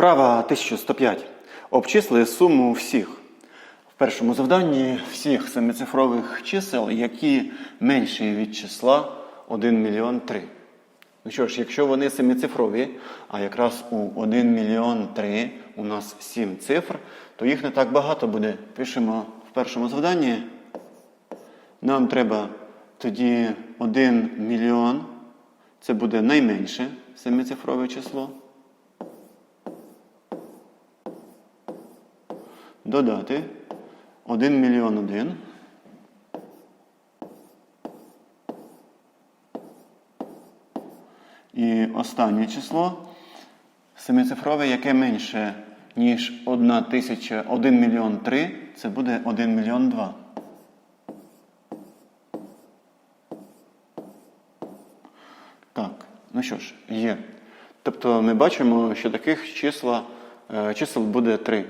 Вправа 1105. Обчисли суму всіх. В першому завданні всіх семицифрових чисел, які менші від числа 1 мільйон 3. Ну що ж, якщо вони семицифрові, а якраз у 1 мільйон 3 у нас 7 цифр, то їх не так багато буде. Пишемо в першому завданні. Нам треба тоді 1 мільйон. Це буде найменше семицифрове число. Додати 1 мільйон 1. І останнє число семицифрове, яке менше, ніж 1 тисяча, 1 мільйон 3, це буде 1 мільйон 2. Так, ну що ж, є. Тобто ми бачимо, що таких числа, е, чисел буде 3.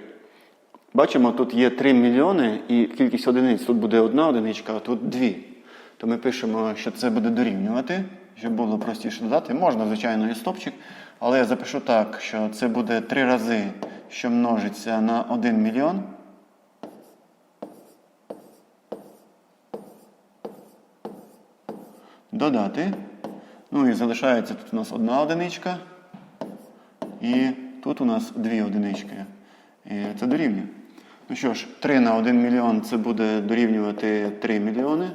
Бачимо, тут є 3 мільйони і кількість одиниць. Тут буде одна одиничка, а тут дві. То ми пишемо, що це буде дорівнювати, щоб було простіше додати. Можна, звичайно, і стопчик, але я запишу так, що це буде 3 рази, що множиться на 1 мільйон. Додати. Ну і залишається тут у нас одна одиничка. І тут у нас дві одинички. І це дорівнює. Ну що ж, 3 на 1 мільйон це буде дорівнювати 3 мільйони.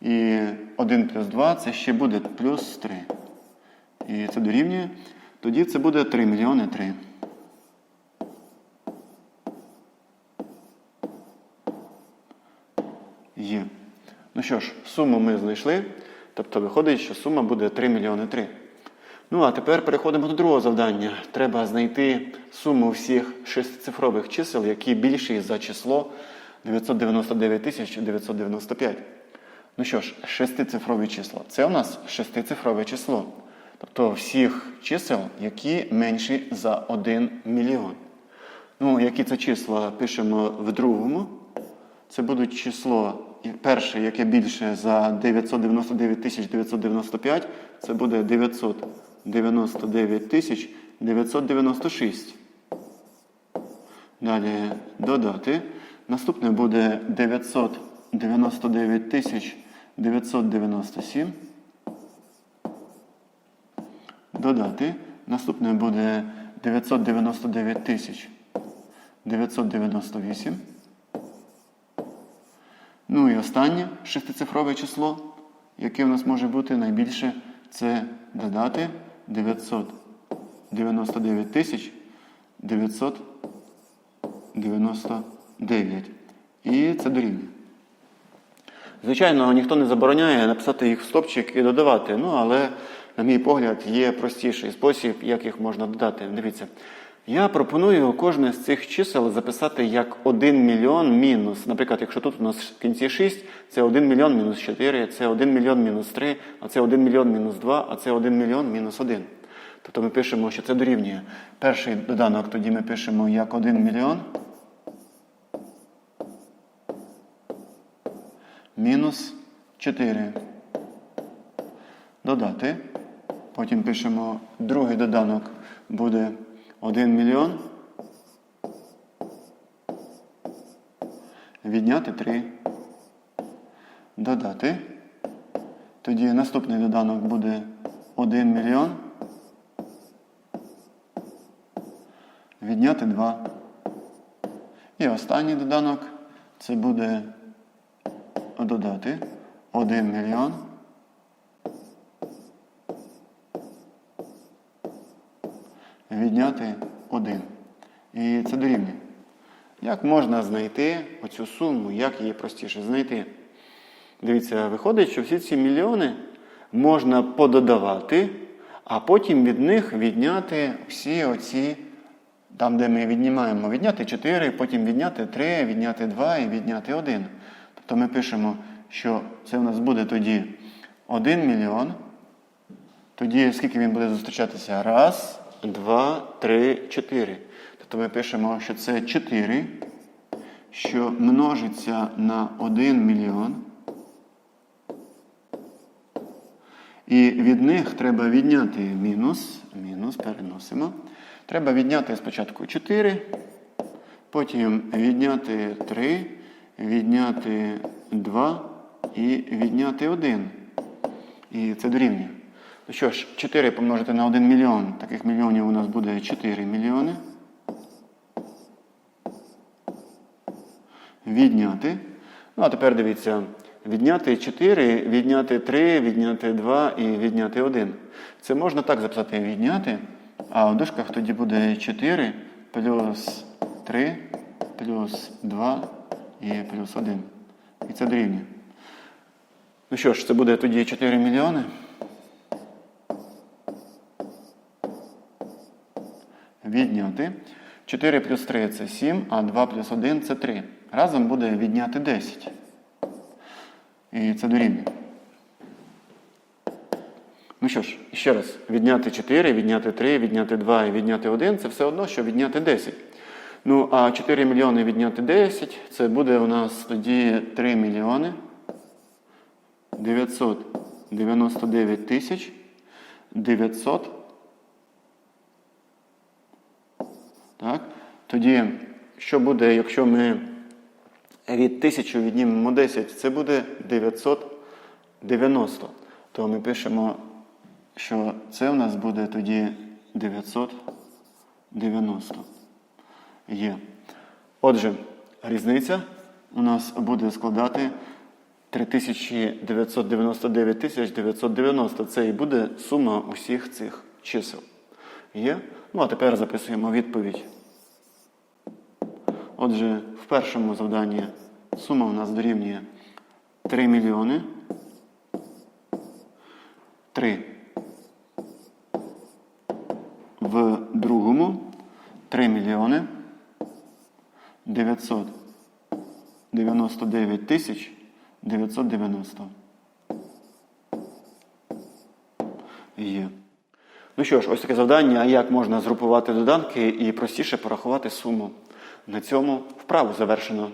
І 1 плюс 2 це ще буде плюс 3. І це дорівнює. Тоді це буде 3 мільйони 3. Є. Ну що ж, суму ми знайшли. Тобто виходить, що сума буде 3 мільйони 3. Ну, а тепер переходимо до другого завдання. Треба знайти суму всіх шестицифрових чисел, які більші за число 999 995. Ну що ж, шестицифрові числа. Це у нас шестицифрове число. Тобто всіх чисел, які менші за 1 мільйон. Ну, які це числа пишемо в другому. Це будуть число перше, яке більше за 999 995, це буде 999 тисяч 996. Далі додати. Наступне буде 999 тисяч 997. Додати. Наступне буде 999 тисяч 998. Ну і останнє шестицифрове число, яке в нас може бути найбільше, це додати 999 тисяч 999. І це дорівнює. Звичайно, ніхто не забороняє написати їх в стопчик і додавати. Ну, але, на мій погляд, є простіший спосіб, як їх можна додати. Дивіться. Я пропоную кожне з цих чисел записати як 1 мільйон мінус. Наприклад, якщо тут у нас в кінці 6, це 1 мільйон мінус 4, це 1 мільйон мінус 3, а це 1 мільйон мінус 2, а це 1 мільйон мінус 1. Тобто ми пишемо, що це дорівнює. Перший доданок тоді ми пишемо як 1 мільйон мінус 4. Додати. Потім пишемо другий доданок буде 1 мільйон. Відняти 3. Додати. Тоді наступний доданок буде 1 мільйон. Відняти 2. І останній доданок це буде додати 1 мільйон. Відняти 1. І це дорівнює. Як можна знайти оцю суму, як її простіше знайти? Дивіться, виходить, що всі ці мільйони можна пододавати, а потім від них відняти всі оці, там, де ми віднімаємо, відняти 4, потім відняти 3, відняти 2 і відняти 1. Тобто ми пишемо, що це у нас буде тоді 1 мільйон. Тоді скільки він буде зустрічатися? Раз. 2, 3, 4. Тобто ми пишемо, що це 4, що множиться на 1 мільйон. І від них треба відняти мінус, мінус переносимо. Треба відняти спочатку 4, потім відняти 3, відняти 2 і відняти 1. І це дорівнює. Ну що ж, 4 помножити на 1 мільйон. Таких мільйонів у нас буде 4 мільйони. Відняти. Ну, а тепер дивіться. Відняти 4, відняти 3, відняти 2 і відняти 1. Це можна так записати відняти. А в дужках тоді буде 4 плюс 3 плюс 2 і плюс 1. І це дорівнює. Ну що ж, це буде тоді 4 мільйони. Відняти. 4 плюс 3 це 7, а 2 плюс 1 це 3. Разом буде відняти 10. І це дорівнює. Ну що ж, ще раз, відняти 4, відняти 3, відняти 2 і відняти 1 це все одно, що відняти 10. Ну, а 4 мільйони відняти 10 це буде у нас тоді 3 мільйони 999 тисяч 900. Так? Тоді, що буде, якщо ми від 1000 віднімемо 10, це буде 990. То ми пишемо, що це у нас буде тоді 990. Є. Отже, різниця у нас буде складати 3999 990. Це і буде сума усіх цих чисел. Є? Ну, а тепер записуємо відповідь. Отже, в першому завданні сума у нас дорівнює 3 мільйони 3. В другому 3 мільйони 999 тисяч 990. Є. Ну що ж, ось таке завдання, як можна згрупувати доданки і простіше порахувати суму. На цьому вправу завершено.